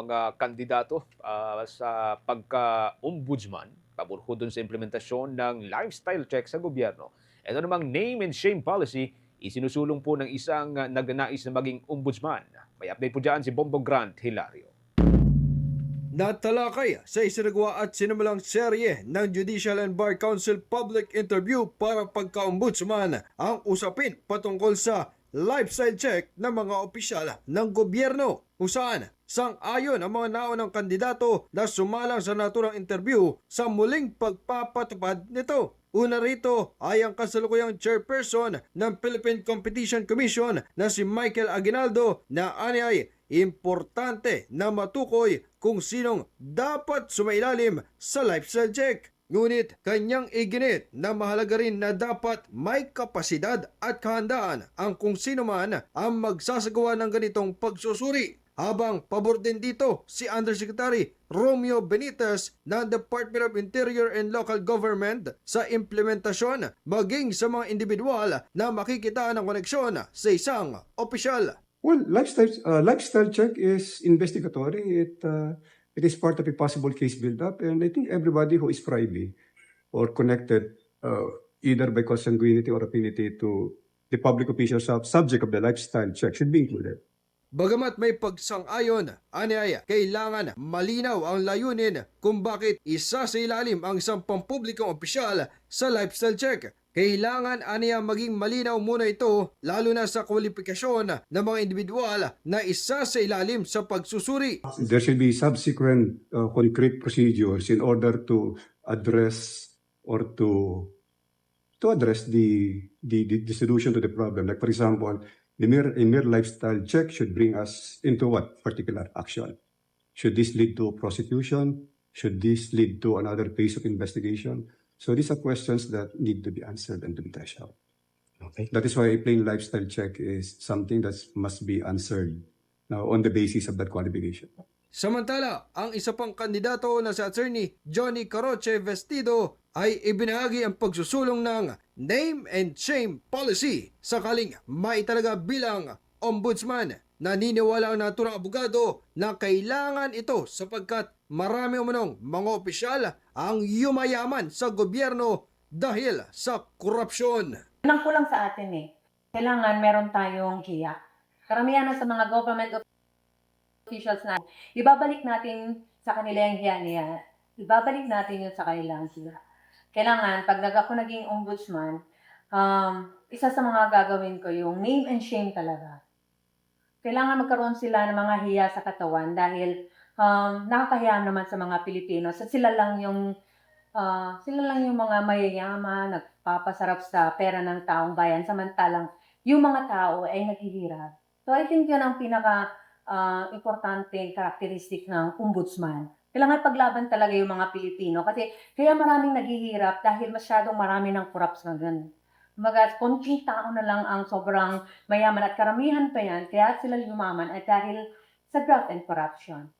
mga kandidato ah, sa pagka-ombudsman pabor ho dun sa implementasyon ng lifestyle check sa gobyerno. Ito namang name and shame policy isinusulong po ng isang nagnanais na maging ombudsman. May update po dyan si Bombo Grant Hilario. Natalakay sa isinagawa at sinimulang serye ng Judicial and Bar Council public interview para pagka-ombudsman ang usapin patungkol sa lifestyle check ng mga opisyal ng gobyerno kung saan sang-ayon ang mga naunang kandidato na sumalang sa naturang interview sa muling pagpapatupad nito. Una rito ay ang kasalukuyang chairperson ng Philippine Competition Commission na si Michael Aguinaldo na anyay importante na matukoy kung sinong dapat sumailalim sa lifestyle check. Ngunit kanyang iginit na mahalaga rin na dapat may kapasidad at kahandaan ang kung sino man ang magsasagawa ng ganitong pagsusuri. Habang pabor din dito si Undersecretary Romeo Benitez ng Department of Interior and Local Government sa implementasyon maging sa mga individual na makikita ng koneksyon sa isang opisyal. Well, lifestyle uh, lifestyle check is investigatory. It uh, it is part of a possible case build-up, and I think everybody who is privy or connected, uh, either by consanguinity or affinity to the public official sub- subject of the lifestyle check, should be included. Bagamat may pagsang-ayon, anyaya, kailangan malinaw ang layunin kung bakit isa sa ilalim ang isang pampublikong opisyal sa lifestyle check. Kailangan aniya maging malinaw muna ito lalo na sa kwalifikasyon ng mga individual na isa sa ilalim sa pagsusuri. There should be subsequent uh, concrete procedures in order to address or to to addess the the, the, the solution to the problem. Like for example, the mere a mere lifestyle check should bring us into what particular action? Should this lead to prosecution? Should this lead to another phase of investigation? So these are questions that need to be answered and to be fleshed out. Okay. That is why a plain lifestyle check is something that must be answered now on the basis of that qualification. Samantala, ang isa pang kandidato na si Attorney Johnny Caroche Vestido ay ibinahagi ang pagsusulong ng name and shame policy sakaling maitalaga bilang ombudsman. Naniniwala ang naturang abogado na kailangan ito sapagkat marami umanong mga opisyal ang yumayaman sa gobyerno dahil sa korupsyon. Yun ang kulang sa atin eh. Kailangan meron tayong hiya. Karamihan sa mga government officials na ibabalik natin sa kanila yung hiya niya. Ibabalik natin yun sa kanilang hiya. Kailangan, pag nag ako naging ombudsman, um, isa sa mga gagawin ko yung name and shame talaga. Kailangan magkaroon sila ng mga hiya sa katawan dahil um, nakakahiya naman sa mga Pilipino. Sa sila lang yung Ah, sila lang yung mga mayayaman, nagpapasarap sa pera ng taong bayan, samantalang yung mga tao ay naghihirap. So I think yun ang pinaka ah, importante characteristic ng ombudsman. Kailangan paglaban talaga yung mga Pilipino kasi kaya maraming naghihirap dahil masyadong marami ng corruption. Mga konting tao na lang ang sobrang mayaman at karamihan pa yan, kaya sila yumaman at dahil sa graft and corruption.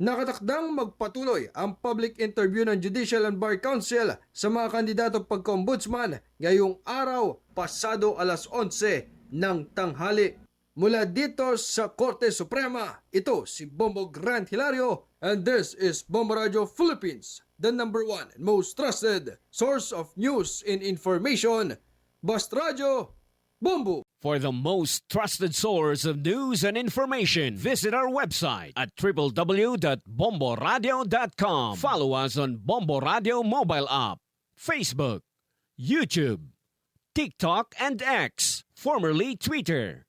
Nakatakdang magpatuloy ang public interview ng Judicial and Bar Council sa mga kandidato pagka-ombudsman ngayong araw pasado alas 11 ng tanghali. Mula dito sa Korte Suprema, ito si Bombo Grant Hilario and this is Bombo Radio Philippines, the number one and most trusted source of news and information. Bast Radio, Bombo! For the most trusted source of news and information, visit our website at www.bomboradio.com. Follow us on Bombo Radio mobile app, Facebook, YouTube, TikTok, and X, formerly Twitter.